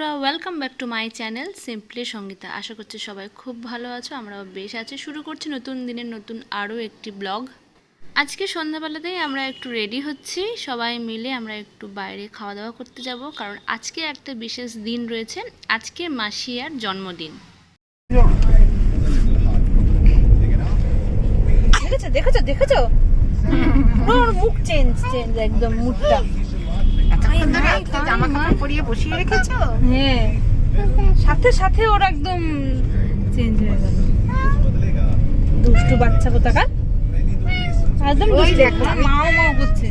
বন্ধুরা welcome back to my channel simply Sangeeta আশা করছি সবাই খুব ভালো আছো, আমরাও বেশ আছি। শুরু করছি নতুন দিনের নতুন আরও একটি ব্লগ আজকে সন্ধ্যাবেলাতেই আমরা একটু রেডি হচ্ছি, সবাই মিলে আমরা একটু বাইরে খাওয়া দাওয়া করতে যাব, কারণ আজকে একটা বিশেষ দিন রয়েছে, আজকে মাসিয়ার জন্মদিন। দেখেছ দেখেছ দেখেছ? মুখ চেঞ্জ চেঞ্জ একদম মুখটা জামা কাপড় পরিয়ে বসিয়ে রেখেছো? হ্যাঁ। সাথে সাথে ওর একদম চেঞ্জ হয়ে গেল। দুষ্টু বাচ্চা কোথাকার? একদম ওই দুষ্টু, দেখো, মাও মাও করছে।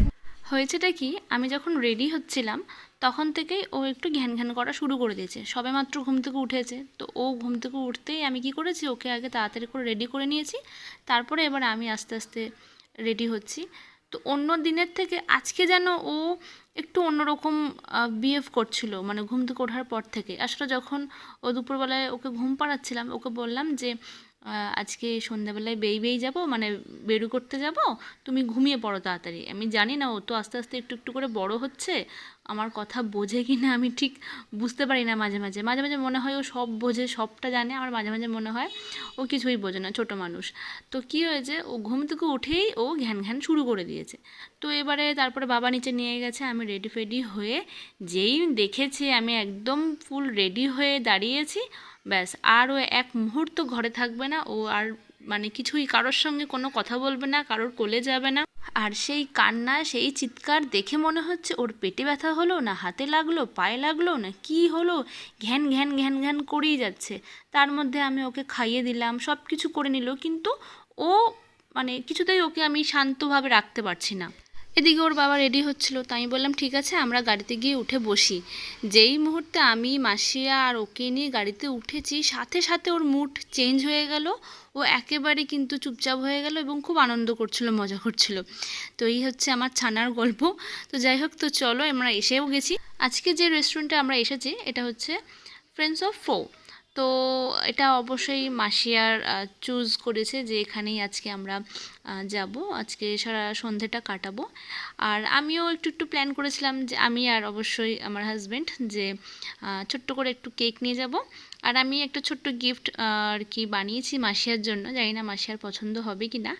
হয়েছেটা কি আমি যখন রেডি হচ্ছিলাম তখন থেকেই ও একটু ঘ্যান ঘ্যান করা শুরু করে দিয়েছে। সবে মাত্র ঘুম থেকে উঠেছে। তো ও ঘুম থেকে উঠতেই আমি কি করেছি ওকে আগে তাড়াতাড়ি করে রেডি করে নিয়েছি। তারপরে এবার আমি আস্তে আস্তে রেডি হচ্ছি। তো অন্য দিনের থেকে আজকে যেন ও একটু অন্যরকম বিহেভ করছিল মানে ঘুম থেকে ওঠার পর থেকে। আসলে যখন ও দুপুরবেলায় ওকে ঘুম পাড়াচ্ছিলাম, ওকে বললাম যে আজকে সন্ধ্যাবেলায় বেই বেই যাব মানে বেরু করতে যাব, তুমি ঘুমিয়ে পড়ো তাড়াতাড়ি। আমি জানি না, ও তো আস্তে আস্তে একটু একটু করে বড় হচ্ছে আমার কথা বোঝে কি না আমি ঠিক বুঝতে পারি না মাঝে মাঝে। মাঝে মাঝে মনে হয় ও সব বোঝে, সবটা জানে আমার মাঝে মাঝে মনে হয় ও কিছুই বোঝে না, ছোটো মানুষ। তো কী হয়েছে? ও ঘুম থেকে উঠেই ও ঘ্যান ঘ্যান শুরু করে দিয়েছে। তো এবারে তারপরে বাবা নিচে নিয়ে গেছে, আমি রেডি ফেডি হয়ে যেই দেখেছি আমি একদম ফুল রেডি হয়ে দাঁড়িয়েছি, ব্যাস, আর ও এক মুহূর্ত ঘরে থাকবে না, ও আর মানে কিছুই কারোর সঙ্গে কোনো কথা বলবে না, কারোর কোলে যাবে না। আর সেই কান্না, সেই চিৎকার দেখে মনে হচ্ছে ওর পেটে ব্যথা হলো না হাতে লাগল, পায়ে লাগল, না কি হলো? ঘ্যান ঘ্যান ঘ্যান ঘ্যান করেই যাচ্ছে। তার মধ্যে আমি ওকে খাইয়ে দিলাম সব কিছু করে নিল, কিন্তু ও মানে কিছুতেই ওকে আমি শান্তভাবে রাখতে পারছি না। এদিকে ওর বাবা রেডি হচ্ছিল। তাই আমি বললাম, ঠিক আছে, আমরা গাড়িতে গিয়ে উঠে বসি। যেই মুহূর্তে আমি, মাসিয়া আর ওকে নিয়ে গাড়িতে উঠেছি, সাথে সাথে ওর মুড চেঞ্জ হয়ে গেল। ও একেবারে কিন্তু চুপচাপ হয়ে গেল এবং খুব আনন্দ করছিল, মজা করছিল। তো এই হচ্ছে আমার ছানার গল্প। তো যাই হোক, তো চলো আমরা এসেও গেছি। আজকে যে রেস্টুরেন্টে আমরা এসেছি, এটা হচ্ছে ফ্রেন্ডস অফ ফো তো এটা অবশ্যই মাসিয়ার চুজ করেছে যে এখানেই আজকে আমরা যাব। আজকে সারা সন্ধেটা কাটাবো। আর আমিও একটু একটু প্ল্যান করেছিলাম যে আমি আর অবশ্যই আমার হাজব্যান্ড যে ছোট্ট করে একটু কেক নিয়ে যাব। আর আমি একটা ছোট্ট গিফট আর কি বানিয়েছি মাসিয়ার জন্য। জানি না মাসিয়ার পছন্দ হবে কি না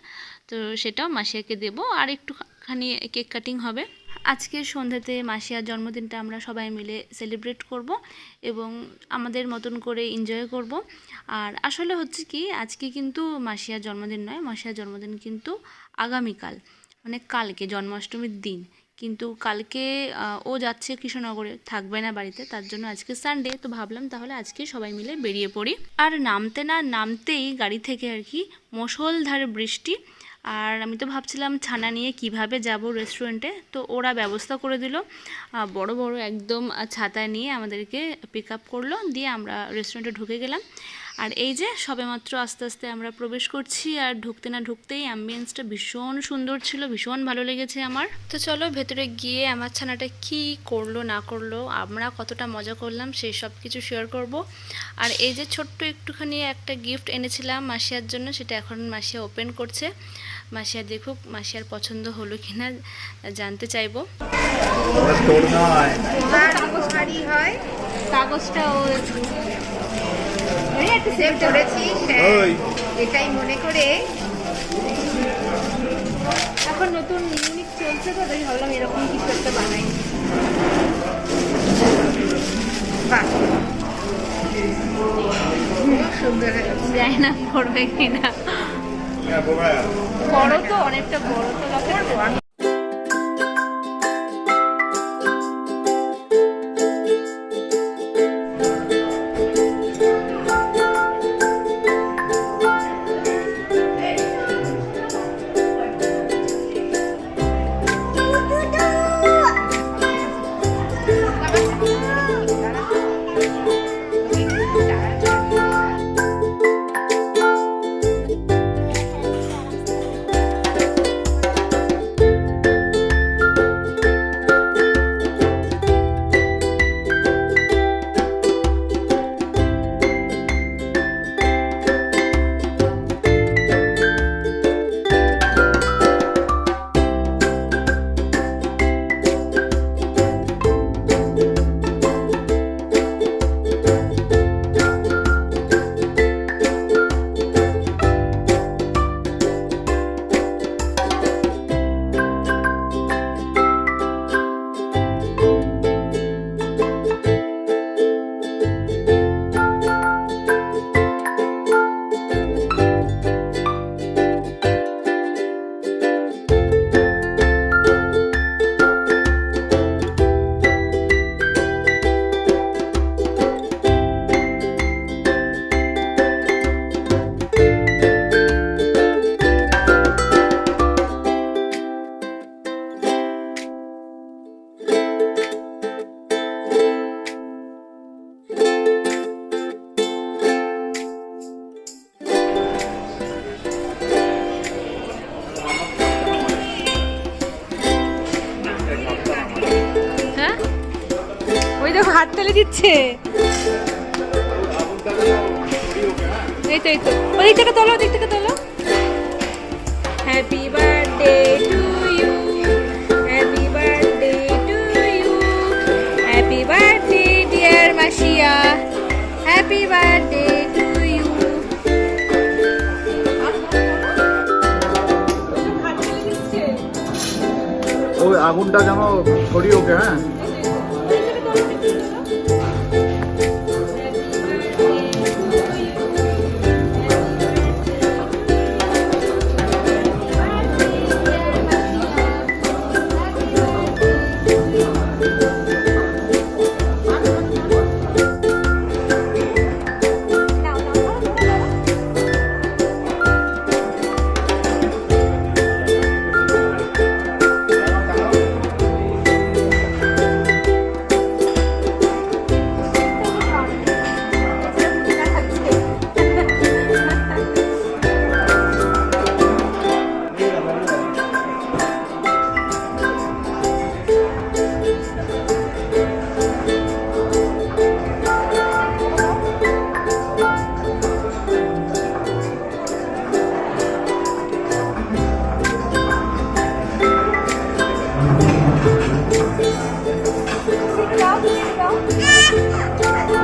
তো সেটাও মাসিয়াকে দেব। আর একটুখানি কেক কাটিং হবে। আজকে সন্ধ্যাতে মাসিয়ার জন্মদিনটা আমরা সবাই মিলে সেলিব্রেট করব এবং আমাদের মতন করে এনজয় করব। আর আসলে হচ্ছে কি, আজকে কিন্তু মাসিয়ার জন্মদিন নয়, মাসিয়ার জন্মদিন কিন্তু আগামীকাল মানে কালকে, জন্মাষ্টমীর দিন। কিন্তু কালকে ও যাচ্ছে কৃষ্ণনগরে, থাকবে না বাড়িতে, তার জন্য আজকে সানডে তো ভাবলাম তাহলে আজকে সবাই মিলে বেরিয়ে পড়ি। আর নামতে না নামতেই গাড়ি থেকে আর কি মুষলধারে বৃষ্টি আর আমি তো ভাবছিলাম ছানা নিয়ে কীভাবে যাব রেস্টুরেন্টে তো ওরা ব্যবস্থা করে দিল। বড় বড় একদম ছাতা নিয়ে আমাদেরকে পিক আপ করল। দিয়ে আমরা রেস্টুরেন্টে ঢুকে গেলাম। আর এই যে সবেমাত্র আস্তে আস্তে আমরা প্রবেশ করছি আর ঢুকতে না ঢুকতেই অ্যাম্বিয়েন্সটা ভীষণ সুন্দর ছিল ভীষণ ভালো লেগেছে আমার। তো চলো ভেতরে গিয়ে আমার ছানাটা কি করল না করল আমরা কতটা মজা করলাম সেই সব কিছু শেয়ার করব। আর এই যে ছোট্ট একটুখানি একটা গিফট এনেছিলাম মাসিয়ার জন্য সেটা এখন মাসিয়া ওপেন করছে। মাসিয়া দেখুক মাসিয়ার পছন্দ হলো কি না জানতে চাইব। কাগজটা ও একটু হ্যাঁ, এটাই মনে করে। এখন নতুন ইউনিক চলছে তো তাই ভাবলাম এরকম কিছু একটা বানাই। যায় না পড়বে কিনা। হ্যাঁ, বড় তো অনেকটা বড় তো। এই তো তোলো থেকে তোলো। Birthday to you happy birthday to you happy birthday Masia happy birthday to you আগুনটা যেন ছড়িয়ে ওকে হ্যাঁ?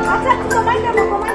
আচ্ছা তোমার দেবো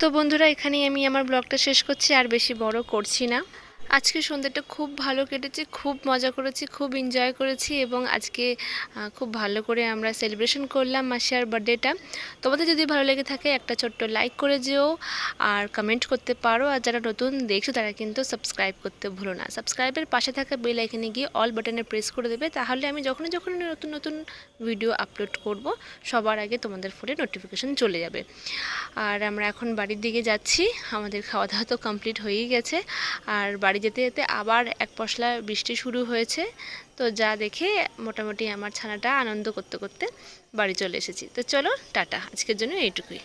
তো বন্ধুরা এখানেই আমি আমার ব্লগটা শেষ করছি। আর বেশি বড় করছি না। আজকে সন্ধ্যাটা খুব ভালো কেটেছে, খুব মজা করেছি, খুব এনজয় করেছি এবং আজকে খুব ভালো করে আমরা সেলিব্রেশন করলাম মাসিয়ার বার্থডেটা তোমাদের যদি ভালো লেগে থাকে একটা ছোট্ট লাইক করে যেও আর কমেন্ট করতে পারো। আর যারা নতুন দেখছ তারা কিন্তু সাবস্ক্রাইব করতে ভুলো না। সাবস্ক্রাইবের পাশে থাকা বেল আইকনে গিয়ে অল বাটনে প্রেস করে দেবে। তাহলে আমি যখনই যখনই নতুন নতুন ভিডিও আপলোড করব, সবার আগে তোমাদের ফোনে নোটিফিকেশন চলে যাবে। আর আমরা এখন বাড়ির দিকে যাচ্ছি। আমাদের খাওয়া দাওয়া তো কমপ্লিট হয়েই গেছে। আর বাড়ি যেতে যেতে আবার এক পশলা বৃষ্টি শুরু হয়েছে। তো যা দেখে মোটামুটি আমার ছানাটা আনন্দ করতে করতে বাড়ি চলে এসেছি। তো চলো, টাটা। আজকের জন্য এইটুকুই।